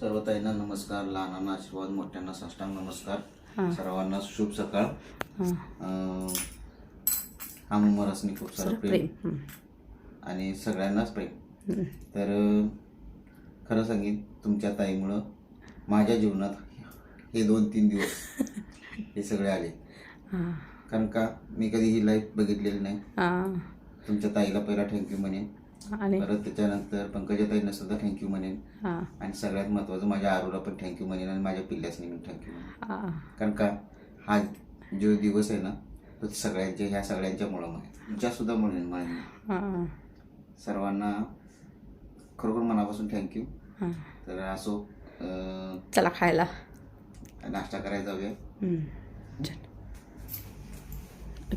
सर्व ताईंना नमस्कार लहानांना आशीर्वाद मोठ्यांना साष्टांग नमस्कार. सर्वांना शुभ सकाळ. हां. अं, हा मुमरसनी खूप सारं प्रेम. आणि सगळ्यांनाच प्रेम. तर खरं सांगेन तुमच्या ताईमुळं माझ्या जीवनात हे दोन तीन दिवस हे सगळे आले. कारण का मी कधी ही लाईफ बघितलेली नाही. तुमच्या ताईला पहिला थँक्यू म्हणेन. आणि परत त्याच्यानंतर पंकजा ताईंना सुद्धा थँक्यू म्हणेन. हां. आणि सगळ्यात महत्त्वाचं माझ्या आरूला पण थँक्यू म्हणेन आणि माझ्या पिल्ल्यासनी मी थँक्यू म्हणेन. हां. कारण का हा जो दिवस आहे ना तो सगळ्यांच्या ह्या सगळ्यांच्यामुळं आहे तुमच्या सुद्धा म्हणेन म्हणेन. हां. सर्वांना खरोखर मनापासून थँक्यू हां. तर असो अं, चला खायला. नाश्ता करायला जाऊया.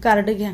कार्ड घ्या.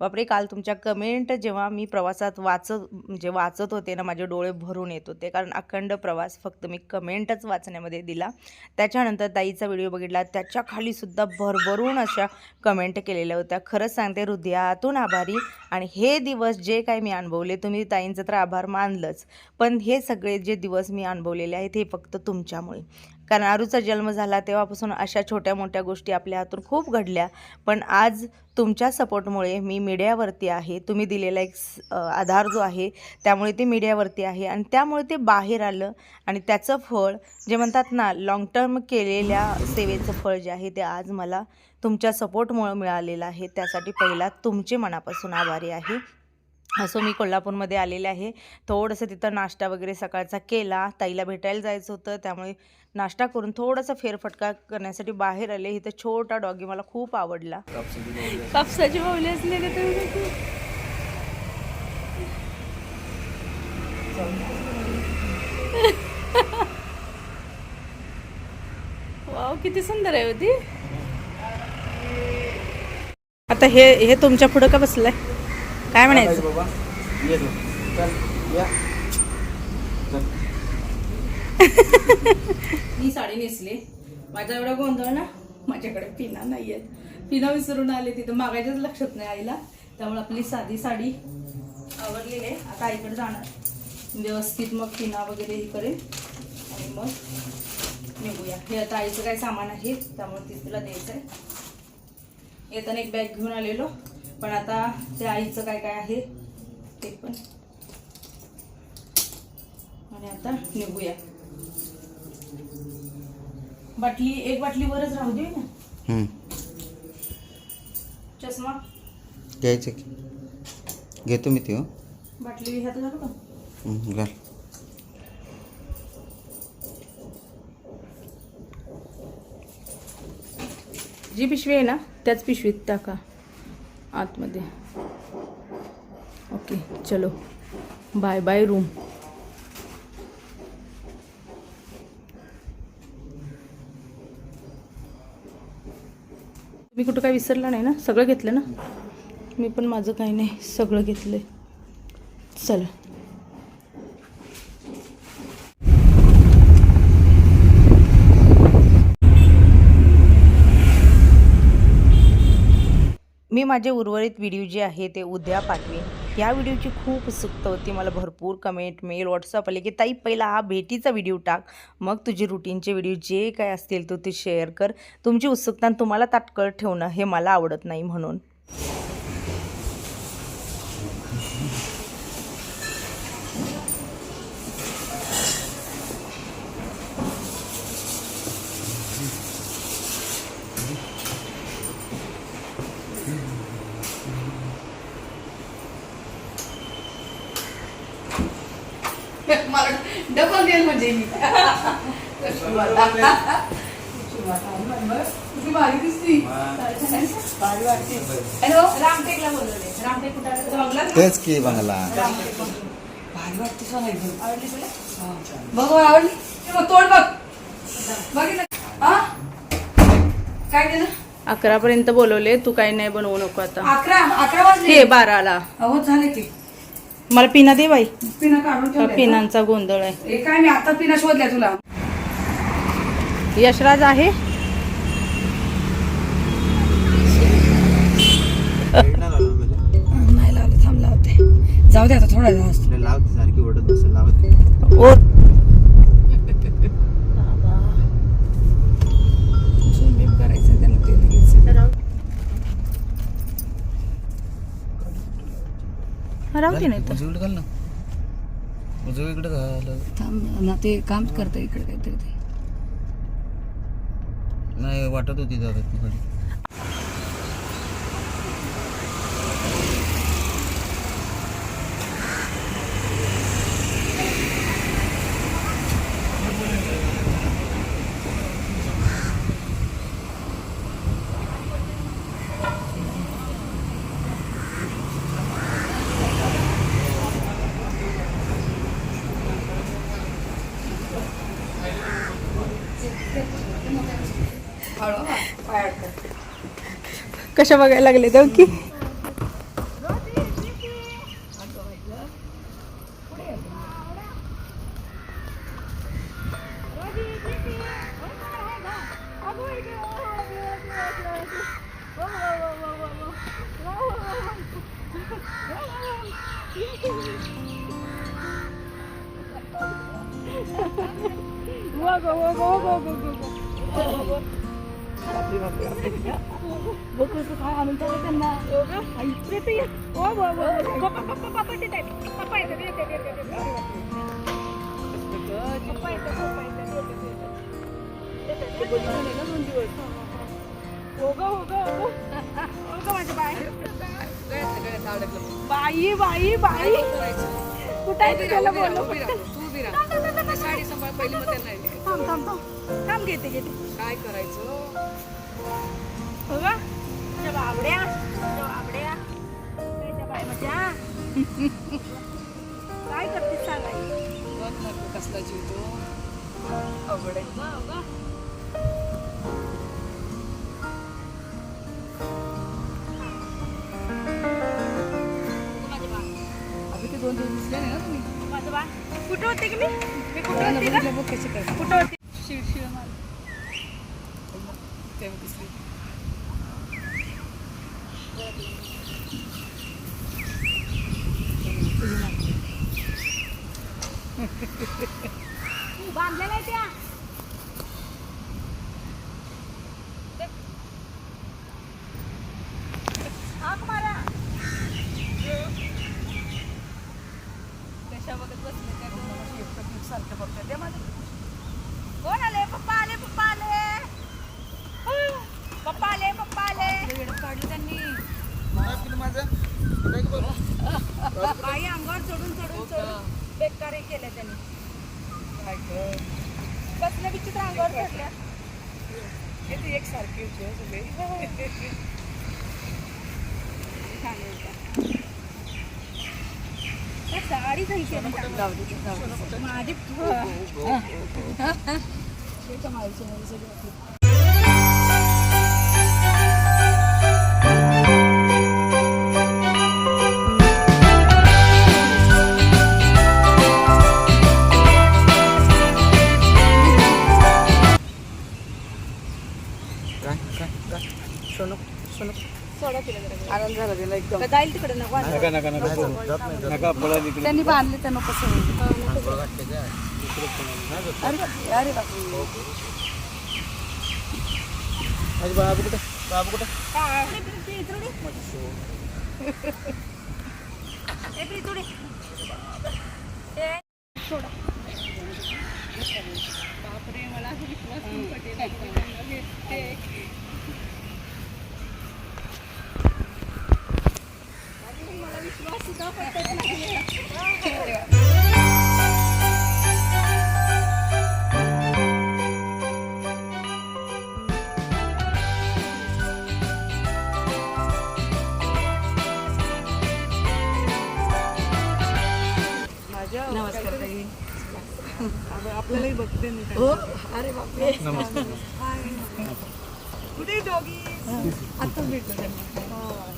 बापरे काल तुमच्या कमेंट जेव्हा मी प्रवासात वाचत म्हणजे वाचत होते ना माझे डोळे भरून येत होते. कारण अखंड प्रवास फक्त मी कमेंटच वाचण्यामध्ये दिला. त्याच्यानंतर ताईचा व्हिडिओ बघितला. त्याच्या भरभरून अशा कमेंट केलेल्या होत्या. खरंच सांगते हृदयातून आभारी. आणि हे दिवस जे काही मी अनुभवले तुम्ही ताईंचं तर आभार मानलंच. पण हे सगळे जे दिवस मी अनुभवलेले आहेत हे फक्त तुमच्यामुळे. कारण आरूचा जन्म झाला तेव्हापासून अशा छोट्या मोठ्या गोष्टी आपल्या हातून खूप घडल्या. पण आज तुमच्या सपोर्टमुळे मी मीडियावरती आहे. तुम्ही दिलेला एक आधार जो आहे त्यामुळे ते मीडियावरती आहे आणि त्यामुळे ते बाहेर आलं आणि त्याचं फळ जे म्हणतात ना लाँग टर्म केलेल्या सेवेचं फळ जे आहे ते आज मला तुमच्या सपोर्टमुळं मिळालेलं आहे. त्यासाठी पहिला तुमचे मनापासून आभारी आहे. असो मी कोल्हापूरमध्ये आलेले आहे. थोडंसं तिथं नाश्ता वगैरे सकाळचा केला. ताईला भेटायला जायचं होतं. त्यामुळे नाश्ता करून थोडासा फेरफटका करण्यासाठी बाहेर आले. इथं छोटा डॉगी मला खूप आवडला. कापसाची बावली असले का वाव किती सुंदर आहे होती आता हे हे तुमच्या पुढं का बसलंय? काय म्हणायचं? बाबा ये तू. चल, या. चल. मी साडी नेसली. माझा एवढा गोंधळ ना माझ्याकडे पिना नाही आहेत पिना विसरून आले तिथं. मागायच्याच लक्षात नाही आईला. त्यामुळे आपली साधी साडी आवडलेली आहे. आता आईकडे जाणार. व्यवस्थित मग पिना वगैरे हे करेन. आणि मग निघूया. हे आता आईचं काय सामान आहे त्यामुळे ते तिला द्यायचं आहे येताना एक बॅग घेऊन आलेलो. पण आता त्या आईचं काय काय आहे ते पण. आणि आता निघूया. बाटली एक बाटली वरच राहू दे ना. चष्मा? घ्यायचं की? घेतो मी ती हो. बाटली ह्यात घालू का? घाल. जी पिशवी आहे ना त्याच पिशवीत टाका. आतमध्ये. ओके चलो. Bye bye room. मी कुठं काय विसरलं नाही ना? सगळं घेतलं ना? मी पण माझं काही नाही सगळं घेतलंय. चला. मी माझे उर्वरित व्हिडिओ जे आहे ते उद्या पाठवेन. या व्हिडिओची खूप उत्सुकता होती. मला भरपूर कमेंट मेल व्हॉट्सअप आले की ताई पहिला हा भेटीचा व्हिडिओ टाक. मग तुझे रुटीनचे व्हिडिओ जे काय असतील तो ते शेअर कर. तुमची उत्सुकता आणि तुम्हाला ताटकळ ठेवणं हे मला आवडत नाही म्हणून मला देईल म्हणजे मी. किती भारी दिसती भारी वाटते हॅलो? रामटेकला बोलवले रामटेक कुठं? तेच की बंगला. रामटेक. बंगला. भारी वाटते सोना एकदम आवडली तुला? बघ बघ, आवडली? हे बघ, तोड बघ. बघितलं हा? काय केलं? अकरापर्यंत बोलवले तू काही नाही बनवू नको आता. अकरा अकरा वाजले. हे बाराला. अहो झाले की. मला पिना दे बाई. पिना पिनांचा गोंधळ आहे. शोधल्या तुला? यशराज आहे? नाही लावलं थांबला होते. जाऊ दे आता थोडा लावते सारखी ओढत लावते. ओ राहू दे नाही तर उजवीकडे घाल ना. उजवीकडे घाल. थांब ना ते काम करतं इकडे काहीतरी ते. नाही वाटत होती दादा तिकडे कशा बघायला लागले तर की. बाई बाई बाई. कुठं आहे ते त्याला बोललो साडी सांभाळ पहिली मग त्यांना. थांब. थांब थांब. थांब घेते घेते काय करायचं? त्या बाबड्या बाय मजा काय करते सांगाय बघ ना तू कसला जीव तो. आहे. दोन दिवस दिसले नाही ना तुम्ही? माझं बा. कुठं होते की मी? मी कुठं होते का? कुठं होते? तेव्हा दिसली बांधलेला आहे त्या त्या साडी सही केली जाऊ दे जाऊ त्याला एकदम का जाईल तिकडे नको आणू. नका नका नका नका पळा इकडे त्यांनी बांधले त्यांना कसं होईल आंघोळ घातले का इकडे पण अरे बापरे, अरे बापरे. माझी बाबू कुठे बाबू कुठे काय? हे प्रीती, इकडे ये.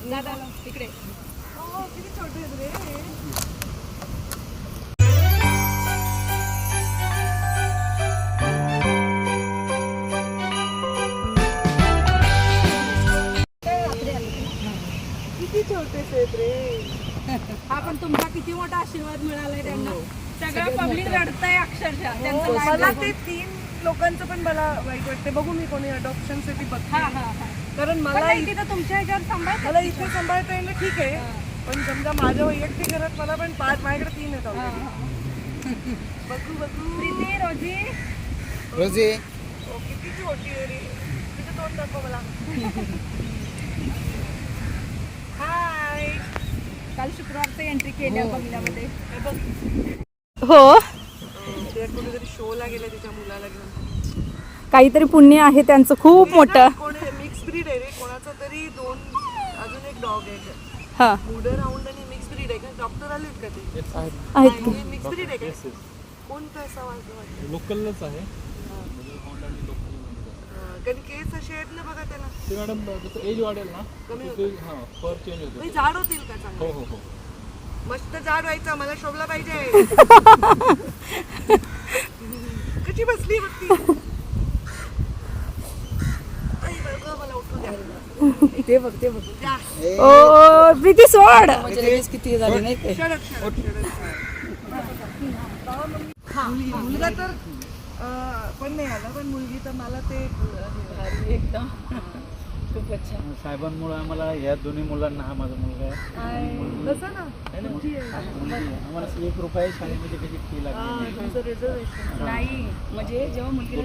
दादा तिकडे. हो, किती छोटे आहेत रे. किती छोटे आहेत रे. पण तुमचा किती मोठा आशीर्वाद मिळालाय त्यांना. सगळं पब्लिक रडतंय अक्षरशः. त्यांचं हो, मला. ते तीन लोकांचं पण मला वाईट वाटते बघू मी कोणी अडॉप्शनसाठी हा बघते. हा हा. कारण मला नाही, तिथं तुमच्या ह्याच्यावर सांभाळ मला इथे सांभाळता येईल ठीक आहे पण समजा माझ्या वैयक्तिक घरात मला पण पाच माझ्याकडे तीन आहेत already. बघू बघू. प्रीती रोजी? रोजी. ओ, किती छोटी आहे रे. तिचं तोंड दाखव मला. हाय. काल शुक्रवारचं एंट्री केली आहे बंगल्यामध्ये हे बघ. हो? ते कुठेतरी शोला गेले तिच्या मुलाला घेऊन. काहीतरी पुण्य आहे त्यांचं खूप मोठं. ब्रीड आहे रे कोणाचा तरी दोन अजून एक डॉग आहे हा. मुडर राऊंड आणि मिक्स ब्रीड आहे का? डॉक्टर आलेत का ते? आहेत. का? मिक्स ब्रीड आहे का? कोणतं असं वाटतं लोकलच आहे. कारण केस असे आहेत ना बघा त्याला. ते मॅडम जसं एज वाढेल ना कमी हां चेंज होते. म्हणजे झाड होतील का चांगले? हो हो हो. मस्त झाड व्हायचं मला शोभला पाहिजे. कशी बसली बघ ती आई बघ, मला उठू द्या ते बघ ते बघ. ओ प्रीती सोड. किती झाली नाही. मुलगी- मुलगा तर पण नाही आला पण मुलगी तर मला ते एकदम खूपच छान. साहेबांमुळे आम्हाला या दोन्ही मुलांना हा माझा मुलगा आहे. कसं ना है? मुलगी. आम्हाला एक रुपये शाळेमध्ये त्याची फी लागली नाही. म्हणजे जेव्हा मुलगीला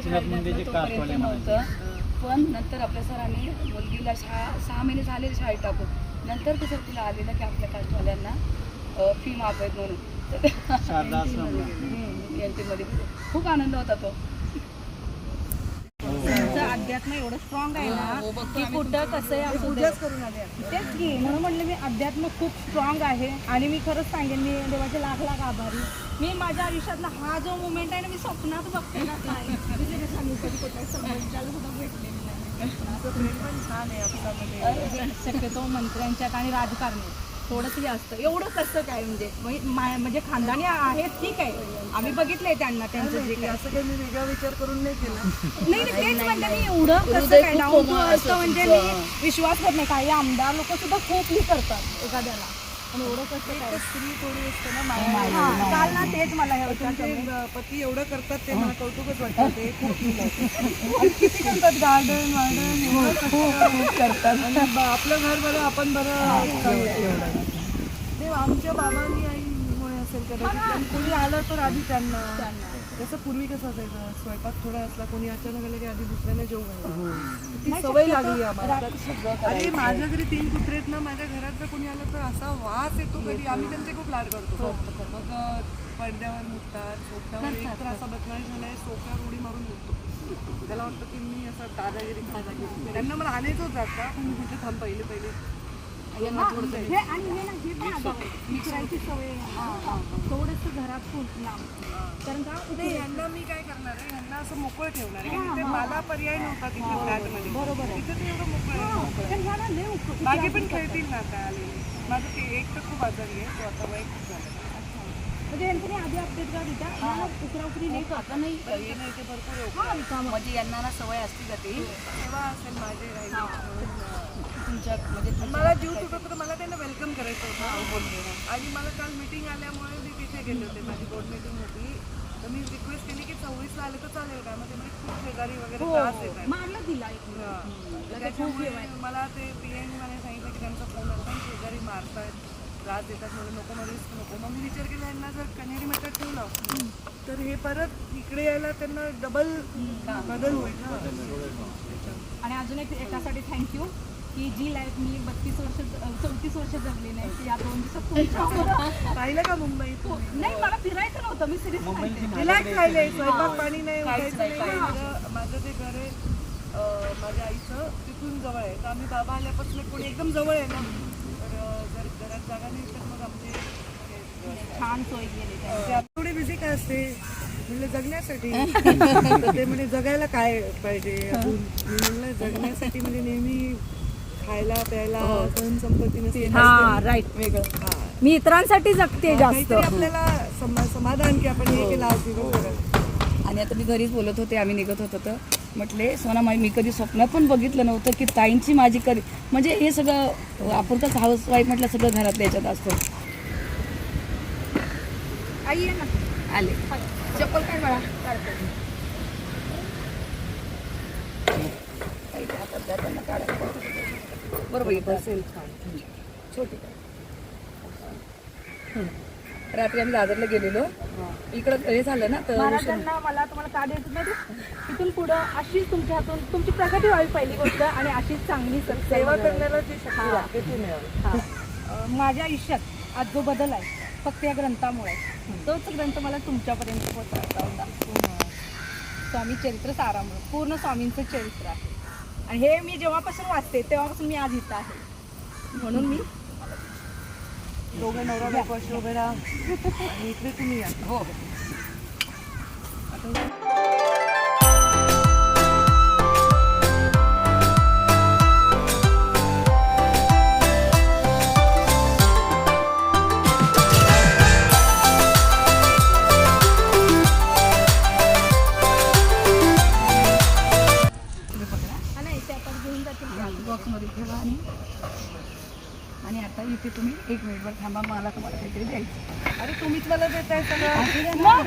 पण नंतर आपल्या सरांनी मुलगीला सहा सहा महिने झाले शाळेत टाकून. नंतर कसं तिला आलेलं की आपल्या कास्टवाल्यांना फी माफ आहेत म्हणून. तर शारदा आश्रमला. यांच्यामध्ये खूप आनंद होता तो. त्यांचं अध्यात्म एवढं स्ट्रॉंग आहे ना की कुठं कसं असू दे. तेच की म्हणून म्हणलं मी अध्यात्म खूप स्ट्रॉंग आहे. आणि मी खरंच सांगेन मी देवाचे लाख लाख आभारी. मी माझ्या आयुष्यातला हा जो मुमेंट आहे ना मी स्वप्नात बघते ना काय. सांगितलं कधी कुठल्या संबंधिताला सुद्धा भेटलेली शक्यतो मंत्र्यांच्यात आणि राजकारणी. थोडंसं असतं. एवढं कसं काय म्हणजे? म्हणजे म्हणजे खानदानी आहेत ठीक आहे. आम्ही बघितलंय त्यांना त्यांचं जे काय. असं काही मी वेगळा विचार करून नाही केला. नाही तेच म्हणजे मी एवढं कसं काय? अर्थ म्हणजे मी विश्वास करत नाही. काही आमदार लोक सुद्धा खूप हे करतात एखाद्याला. पण एवढं कसं काय? स्त्री थोडी असते ना माया हा, काल ना तेच मला हे होतं. तुमचे पती एवढं करतात ते मला कौतुकच वाटतं. ते खूप आणि किती करतात? गार्डन वार्डन खूप करतात. आणि ब- आपलं घर बरं आपण बरं. ते आमच्या बाबांनी आईमुळे असेल कदाचित. आणि कोणी आलं तर आधी त्यांना. जसं पूर्वी कसं असायचं? स्वयंपाक थोडा असला कोणी अचानक आलं की आधी दुसऱ्याला जेव घालायचं. ती सवय लागली आम्हाला. आणि माझ्या घरी तीन कुत्रे आहेत ना माझ्या घरात जर कोणी आलं तर असा वास येतो कधी. आम्ही त्यांचे खूप लाड करतो. मग अं, पडद्यावर मुततात सोफ्यावर एक तर असा बदमाश झालाय सोफ्यावर उडी मारून मुततो. त्याला वाटतं की मी असं दादागिरी त्यांना मला आणायचं होतं आता पण मी म्हटलं थांब पहिले पहिले. हे- हे आणि हे ना हे पण आगाऊ आहे. विचारायची सवय आहे. थोडंसं घरात लांब कारण का ते यांना मी काय करणार आहे यांना असं मोकळं ठेवणार आहे. कारण ते मला पर्याय नव्हता तिथे फ्लॅटमध्ये. बरोबर तिथे ते एवढं मोकळं आहे. बाकी पण खेळतील ना आता आलेले. माझं ते एक तर खूप आजारी आहे तो आता वय खूप झालं म्हणजे यांच्यानी आधी अपडेट का देता? उकरा उकरी नाही आता नाही. ते नाही. ते भरपूर आहे. म्हणजे यांना ना सवय असते का ती तेव्हा असेल माझे तुमच्या म्हणजे मला जीव तुटत होतं मला त्यांना वेलकम करायचं होतं. आणि मला काल मीटिंग आल्यामुळे मी तिथे गेले होते माझी बोर्ड मीटिंग होती. तर मी रिक्वेस्ट केली की सव्वीसला आले तर चालेल का? मग ते म्हणजे खूप शेजारी वगैरे त्रास येत आहे मारलं दिला त्याच्यामुळे मला ते पी एन मला सांगितलं की त्यांचा फोन आला शेजारी मारतायत त्रास देतात म्हणून नको रिस्क नको. मग मी विचार केला यांना जर कन्हेरी मठात ठेवलं तर हे परत इकडे यायला त्यांना डबल बदल होईल. ना आणि अजून एक एकासाठी थँक्यू की जी लाईफ मी बत्तीस वर्ष चौतीस वर्ष जगली नाही ती या दोन दिवसात तुमच्या पाहिलं का मुंबईत नाही मला फिरायचं नव्हतं मी सांगते रिलॅक्स राहिले स्वयंपाक पाणी नाही उठायचं नाही माझं- जे घर आहे अं, माझ्या आईचं तिथून जवळ आहे. तर आम्ही बाबा आल्यापासून कोणी एकदम जवळ आहे ना. तर जर घरात जागा नाही तर मग आमचे हे- छान सोय केली. ते थोडी बिझी काय असते? म्हणलं जगण्यासाठी. ते म्हणजे जगायला काय पाहिजे? म्हणलं जगण्यासाठी म्हणजे नेहमी खायला प्यायला धन संपत्ती नसते हा राईट वेगळं. मी इतरांसाठी जगते जास्त. काहीतरी आपल्याला समा- समाधान की आपण हे केलं आज दिवसभरात आणि आता मी घरीच बोलत होते आम्ही निघत होतो तर. म्हटले सोना माई मी कधी स्वप्नात पण बघितलं नव्हतं की ताईंची माझी कधी म्हणजे हे सगळं आपण कसं हाऊस वाईफ म्हटलं सगळं घरातल्या याच्यात असतं. आई ये ना. आले. चप्पल काय त्या पद्धतीनं काढायला पाहिजे. बरोबर छोटी. रात्री आम्ही दादरला गेलेलो. इकडं हे झालं ना तर महाराजांना मला तुम्हाला का द्यायचं नाही इथून पुढं अशीच तुमच्या हातून तुमची प्रगती व्हावी पहिली गोष्ट आणि अशीच चांगली सेवा करण्याला जी शक्ती लागते ती मिळावी. हा. माझ्या आयुष्यात आज जो बदल आहे फक्त या ग्रंथामुळे तोच ग्रंथ मला तुमच्यापर्यंत पोहोचवायचा होता स्वामी चरित्र सारामृत पूर्ण स्वामींचं चरित्र आहे. आणि हे मी जेव्हापासून वाचते तेव्हापासून मी आज इथं आहे. म्हणून मी दोघं नवरा बायको वगैरे इकडे तुम्ही या. हो. थांबा मला तुम्हाला काहीतरी द्यायचं. अरे तुम्हीच मला देताय सगळं.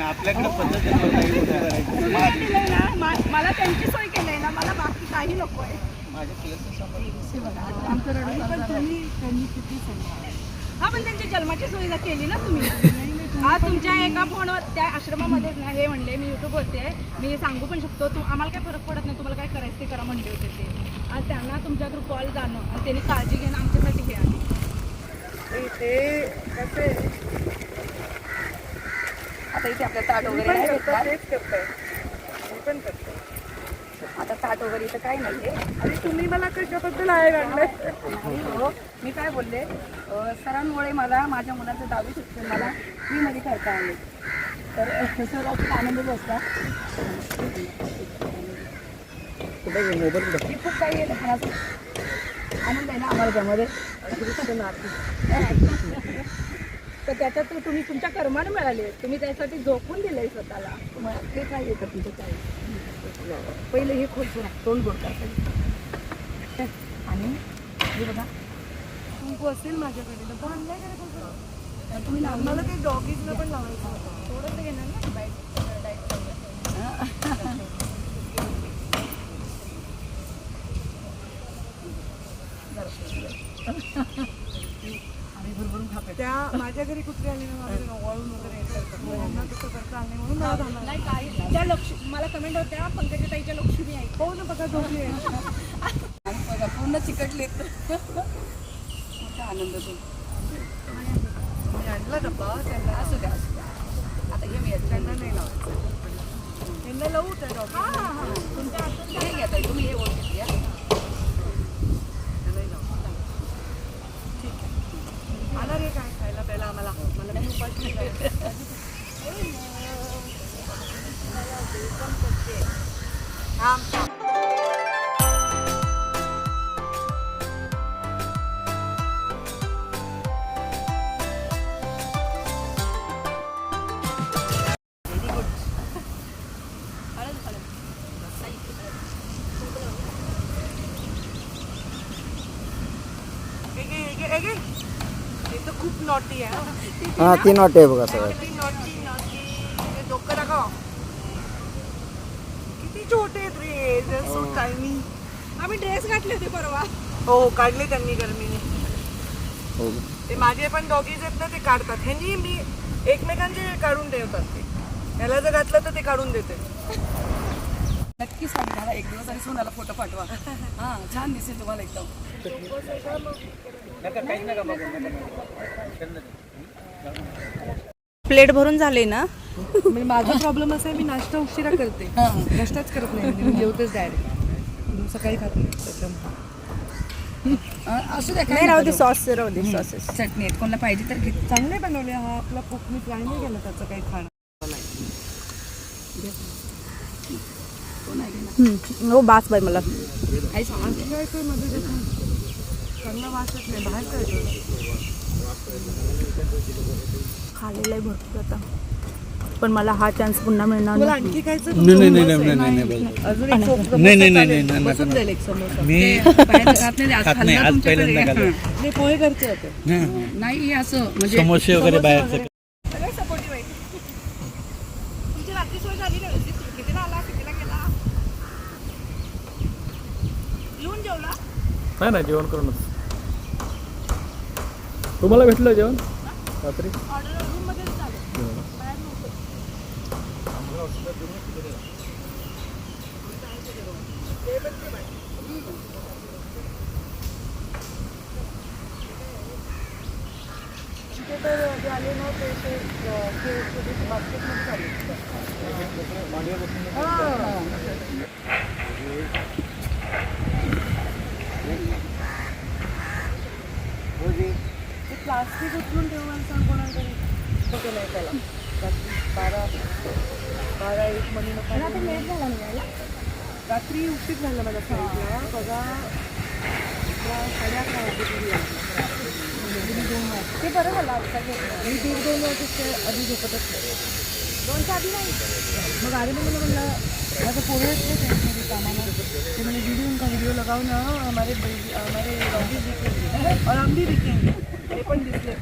आपल्याकडे पद्धत आहे ना? मला त्यांची सोय केलंय ना? मला बाकी काही नको आहे केलं. हा पण त्यांची जन्माची सुविधा केली ना तुम्ही. हा तुमच्या एका फोनवर त्या आश्रमामध्ये ना हे म्हणले मी युट्यूब होते मी सांगू पण शकतो तू आम्हाला काय फरक पडत नाही तुम्हाला काय करायचं ते करा म्हणले होते ते. आज त्यांना तुमच्या थ्रू कॉल जाणं आणि त्यांनी काळजी घेणं आमच्यासाठी हे आहे. ते कसे आता इथे आपलं ताट वगैरे नाही करता भेटणार. तेच करताय. मी पण करते आता ताट वगैरे इथं काही नाहीये. आणि तुम्ही मला कशाबद्दल आहे आणलंय नाही हो मी काय बोलले? अं, सरांमुळे मला माझ्या मुलाचं दहावी शिक्षण मला फ्रीमध्ये करता आले. तर अं, सर खूप आनंद बसला. की खूप काही आनंद आहे ना आम्हाला त्यामध्ये. तर त्याच्यात तुम्ही तुमच्या कर्माने मिळाले. तुम्ही त्यासाठी झोपून दिलंय स्वतःला. ते काय येतं तुमचं काय पहिले हे खोल तोंड गोड करतात आणि हे बघा. कुंकू असेल माझ्याकडे. तर करत असं. तुम्ही मला ते डॉगीजला पण लावायचं थोडंसं घेणार ना बाईट डाईट आम्ही भरभरून खातो त्या माझ्या घरी कुत्रे आले ना माझ्या वळून वगैरे येतात तसं करता आलं नाही म्हणून मला नाही काही त्या लक्ष मला कमेंट होत्या पंकजा ताईच्या लक्ष्मी आहे. हो ना बघा झोपली बघा पूर्ण चिकटले मोठा आनंद तो. मी आणला डब्बा त्यांना. असू द्या असू द्या. आता हे मी त्यांना नाही लावायचं. त्यांना लावू त्या ताई, तुम्ही हे ओळखीत घ्या. हं. हा तीन वाटे आहे बघा सगळं. नॉटी नॉटी नॉटी हे डोकं दाखव किती छोटे आहेत रे सो टायमी आम्ही ड्रेस घातले होते परवा. हो. काढले त्यांनी गरमीने. हो. ते माझे पण डॉगीज आहेत ना ते काढतात. ह्यांनी मी एकमेकांचे काढून ठेवतात ते. ह्याला जर घातलं तर ते काढून देते. नक्की सांगा मला एक दिवस आणि सोनाला फोटो पाठवा. हा छान दिसेल तुम्हाला एकदम. प्लेट भरून झाले ना? म्हणजे माझा प्रॉब्लेम असा आहे मी नाश्ता उशिरा करते. नाश्ताच करत नाही म्हणजे मी जेवतेच डायरेक्ट सकाळी खात नाही त्याच्यामुळे. असू द्या नाही राहू दे सॉस राहू दे सॉसेस. चटणी आहेत. कोणाला पाहिजे तर घे. चांगले बनवले हा आपला कुक मी ट्राय नाही केलं त्याचं काही खाणं. हो बास बाय मला. आई सांगा काय काय मध्ये देतो चांगला वासच नाही बाहेर काय खाल्लेलं आहे भरपूर आता. पण मला हा चान्स पुन्हा मिळणार तुला आणखी खायचं नाही नाही नाही नाही नाही नाही. अजून एक सोप नाही नाही नाही नाही बसून जाईल एक समोसा. मी ते बाहेरचं खात नाही, आज खात नाही खाल्लं आज तुमच्याकडे. पहिल्यांदा खाल्लं. पोहे घरचे होते. हं. नाही असं म्हणजे समोसे वगैरे बाहेरचे. सगळे सपोर्टिव्ह आहे घरची सोय झाली ना व्यवस्थित? कितीला आला? कितीला गेला? येऊन जेवला? नाही नाही जेवण करूनच. तुम्हाला भेटलं जेवण? रात्री? ऑर्डर रूम मध्येच झालं बाहेर नव्हतं तिथे तर जे आले ना ते ते अं, ते छोटेसे बास्केटमध्ये झाले ते प्लास्टिक उचलून ठेवायला सांग कोणाकडे? कुठे नाही त्याला. रात्री बारा बारा एक मणी नको. लेट झाला निघायला? रात्री उशीर झाला माझ्या फ्लाईटला बघा साडे अकरा वाजता आले. ते बरं झालं आता घेतलं मी दीड दोन वाजता आधी झोपतच नाही. दोनच्या आधी नाही? मग मी मला म्हणलं माझं पोरं ना त्यांच्यामध्ये कामाला. ते मैंने वीडियो उनका वीडियो लगाओ ना हमारे हमारे और हम भी दिखेंगे ते पण दिसले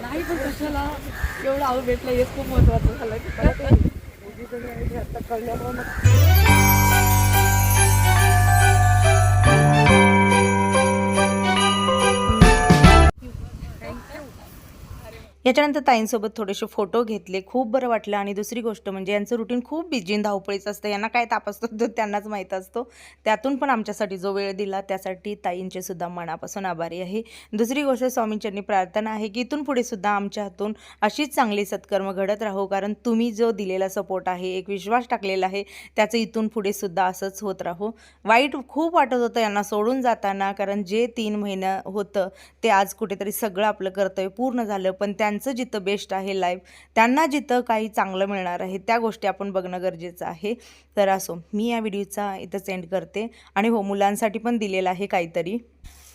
नाही पण कशाला? एवढं आऊ भेटलं हेच खूप महत्त्वाचं झालं. की मला ते उजवीकडे आणि ते आता कळल्यामुळे याच्यानंतर ताईंसोबत थोडेसे फोटो घेतले. खूप बरं वाटलं. आणि दुसरी गोष्ट म्हणजे यांचं रुटीन खूप बिजीन धावपळीचं असतं. यांना काय ताप असतो तो त्यांनाच माहीत असतो. त्यातून पण आमच्यासाठी जो वेळ दिला त्यासाठी ताईंचे सुद्धा मनापासून आभारी आहे. दुसरी गोष्ट स्वामींच्यांनी प्रार्थना आहे की इथून पुढे सुद्धा आमच्या हातून अशीच चांगली सत्कर्म घडत राहो. कारण तुम्ही जो दिलेला सपोर्ट आहे एक विश्वास टाकलेला आहे त्याचं इथून पुढे सुद्धा असंच होत राहो. वाईट खूप वाटत होतं यांना सोडून जाताना. कारण जे तीन महिनं होतं ते आज कुठेतरी सगळं आपलं कर्तव्य पूर्ण झालं. पण त्यां त्यांचं जिथं बेस्ट आहे लाईफ त्यांना जिथं काही चांगलं मिळणार आहे त्या गोष्टी आपण बघणं गरजेचं आहे. तर असो मी या व्हिडिओचा इथं सेंड करते. आणि हो मुलांसाठी पण दिलेलं आहे काहीतरी.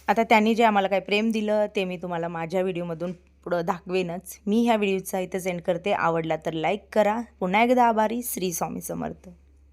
आता त्यांनी जे आम्हाला काही प्रेम दिलं ते मी तुम्हाला माझ्या व्हिडिओमधून पुढं दाखवेनच. मी ह्या व्हिडिओचा इथं सेंड करते. आवडला तर लाईक करा. पुन्हा एकदा आभारी. श्री स्वामी समर्थ.